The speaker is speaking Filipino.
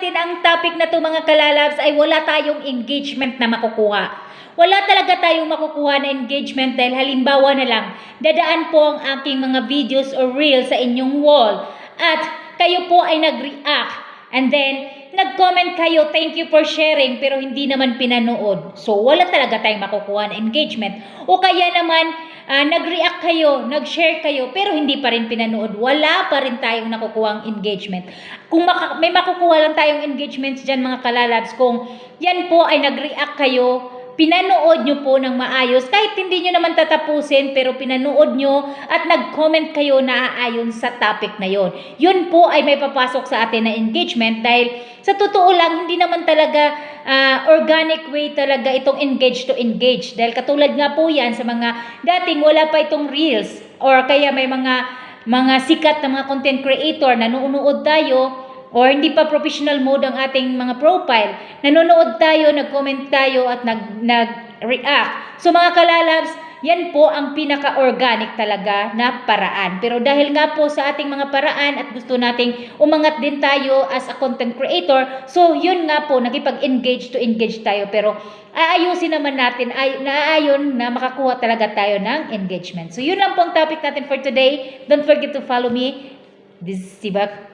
natin ang topic na to mga kalalabs ay wala tayong engagement na makukuha. Wala talaga tayong makukuha na engagement dahil halimbawa na lang, dadaan po ang aking mga videos or reels sa inyong wall at kayo po ay nag-react and then nag-comment kayo, thank you for sharing, pero hindi naman pinanood. So, wala talaga tayong makukuha na engagement. O kaya naman, ah, nag-react kayo, nag-share kayo, pero hindi pa rin pinanood. Wala pa rin tayong nakukuha engagement. Kung maka- may makukuha lang tayong engagements dyan mga kalalabs, kung yan po ay nag-react kayo, pinanood nyo po ng maayos, kahit hindi nyo naman tatapusin, pero pinanood nyo at nag-comment kayo na aayon sa topic na yon. Yun po ay may papasok sa atin na engagement dahil sa totoo lang, hindi naman talaga ah, organic way talaga itong engage to engage. Dahil katulad nga po yan sa mga dating wala pa itong reels or kaya may mga mga sikat na mga content creator na nuunood tayo or hindi pa professional mode ang ating mga profile, nanonood tayo, nag-comment tayo at nag, nag-react. So mga kalalabs, yan po ang pinaka-organic talaga na paraan. Pero dahil nga po sa ating mga paraan at gusto nating umangat din tayo as a content creator, so yun nga po, nakipag-engage to engage tayo. Pero aayusin naman natin, ay, naaayon na makakuha talaga tayo ng engagement. So yun lang po ang topic natin for today. Don't forget to follow me. This is Sibak